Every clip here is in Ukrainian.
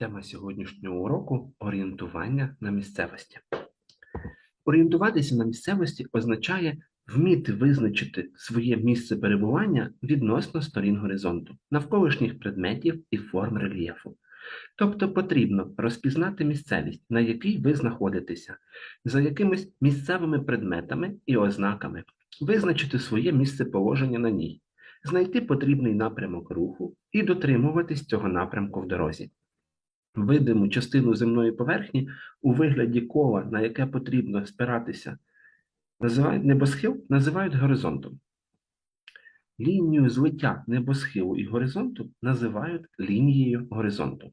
Тема сьогоднішнього уроку орієнтування на місцевості. Орієнтуватися на місцевості означає вміти визначити своє місце перебування відносно сторін горизонту, навколишніх предметів і форм рельєфу. Тобто потрібно розпізнати місцевість, на якій ви знаходитеся, за якимись місцевими предметами і ознаками, визначити своє місце положення на ній, знайти потрібний напрямок руху і дотримуватись цього напрямку в дорозі. Видиму частину земної поверхні у вигляді кола, на яке потрібно спиратися, називають небосхил, називають горизонтом. Лінію злиття небосхилу і горизонту називають лінією горизонту.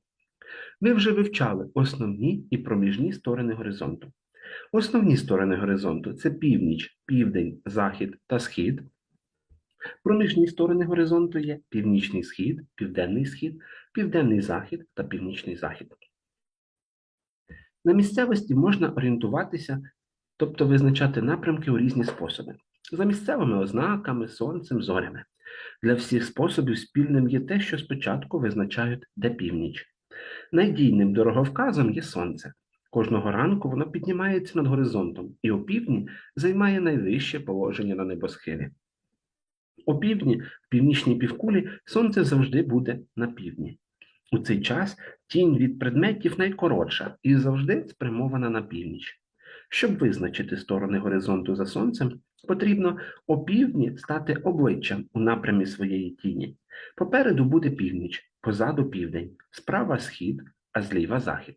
Ми вже вивчали основні і проміжні сторони горизонту. Основні сторони горизонту це північ, південь, захід та схід. Проміжні сторони горизонту є північний схід, південний схід, південний захід та північний захід. На місцевості можна орієнтуватися, тобто визначати напрямки у різні способи. За місцевими ознаками, сонцем, зорями. Для всіх способів спільним є те, що спочатку визначають, де північ. Надійним дороговказом є сонце. Кожного ранку воно піднімається над горизонтом і опівдні займає найвище положення на небосхилі. Опівдні, в північній півкулі, сонце завжди буде на півдні. У цей час тінь від предметів найкоротша і завжди спрямована на північ. Щоб визначити сторони горизонту за сонцем, потрібно опівдні стати обличчям у напрямі своєї тіні. Попереду буде північ, позаду південь, справа схід, а зліва захід.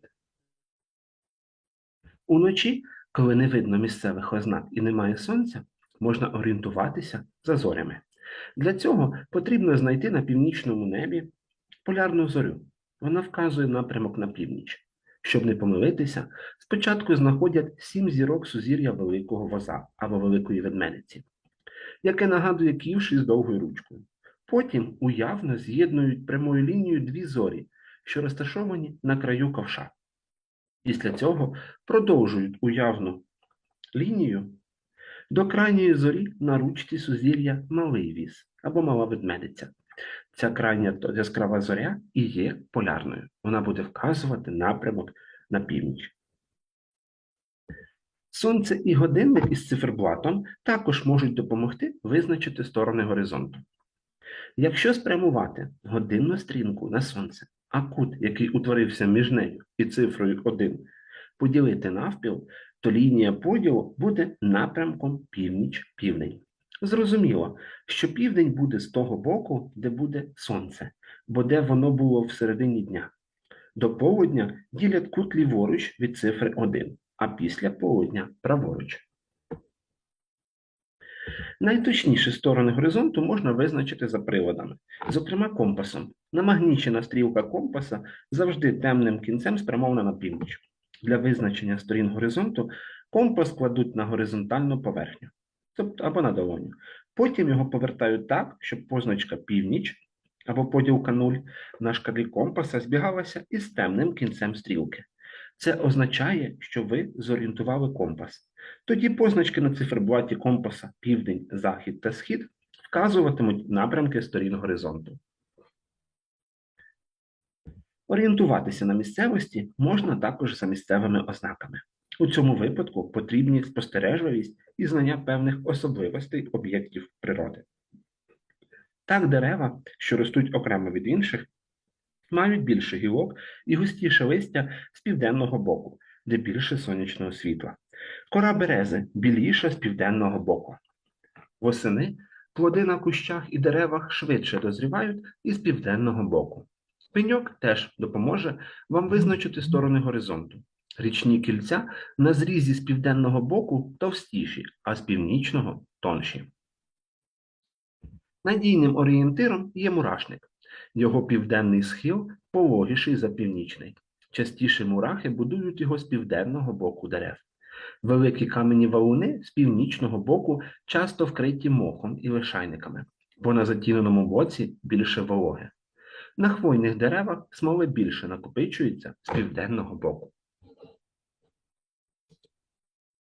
Уночі, коли не видно місцевих ознак і немає сонця, можна орієнтуватися за зорями. Для цього потрібно знайти на північному небі полярну зорю. Вона вказує напрямок на північ. Щоб не помилитися, спочатку знаходять сім зірок сузір'я Великого Воза або Великої Ведмедиці, яке нагадує ківш із довгою ручкою. Потім уявно з'єднують прямою лінією дві зорі, що розташовані на краю ковша. Після цього продовжують уявну лінію до крайньої зорі на ручці сузір'я Малий Віс або Мала Ведмедиця. Ця крайня яскрава зоря і є полярною. Вона буде вказувати напрямок на північ. Сонце і годинник із циферблатом також можуть допомогти визначити сторони горизонту. Якщо спрямувати годинну стрінку на сонце, а кут, який утворився між нею і цифрою 1, поділити навпіл, то лінія поділу буде напрямком північ-південь. Зрозуміло, що південь буде з того боку, де буде сонце, бо де воно було в середині дня. До полудня ділять кут ліворуч від цифри 1, а після полудня праворуч. Найточніші сторони горизонту можна визначити за приладами, зокрема компасом. Намагнічена стрілка компаса завжди темним кінцем спрямована на північ. Для визначення сторін горизонту компас кладуть на горизонтальну поверхню, тобто або на долоню. Потім його повертають так, щоб позначка північ або поділка 0 на шкалі компаса збігалася із темним кінцем стрілки. Це означає, що ви зорієнтували компас. Тоді позначки на циферблаті компаса південь, захід та схід вказуватимуть напрямки сторін горизонту. Орієнтуватися на місцевості можна також за місцевими ознаками. У цьому випадку потрібні спостережливість і знання певних особливостей об'єктів природи. Так, дерева, що ростуть окремо від інших, мають більше гілок і густіше листя з південного боку, де більше сонячного світла. Кора берези біліша з південного боку. Восени плоди на кущах і деревах швидше дозрівають із південного боку. Пеньок теж допоможе вам визначити сторони горизонту. Річні кільця на зрізі з південного боку товстіші, а з північного тонші. Надійним орієнтиром є мурашник. Його південний схил пологіший за північний. Частіше мурахи будують його з південного боку дерев. Великі камені валуни з північного боку часто вкриті мохом і лишайниками, бо на затіненому боці більше вологи. На хвойних деревах смоли більше накопичується з південного боку.